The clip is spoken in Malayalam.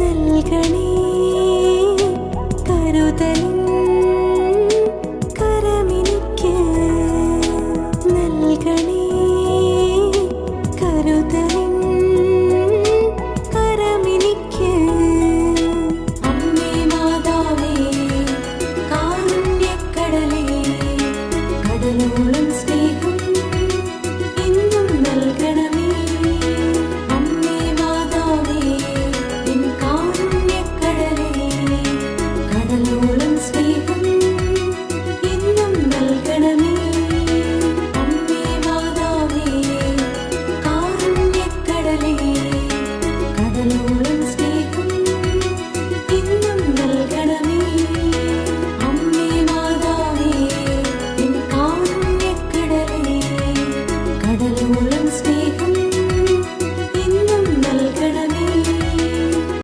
നൽകണേ. del vuelo.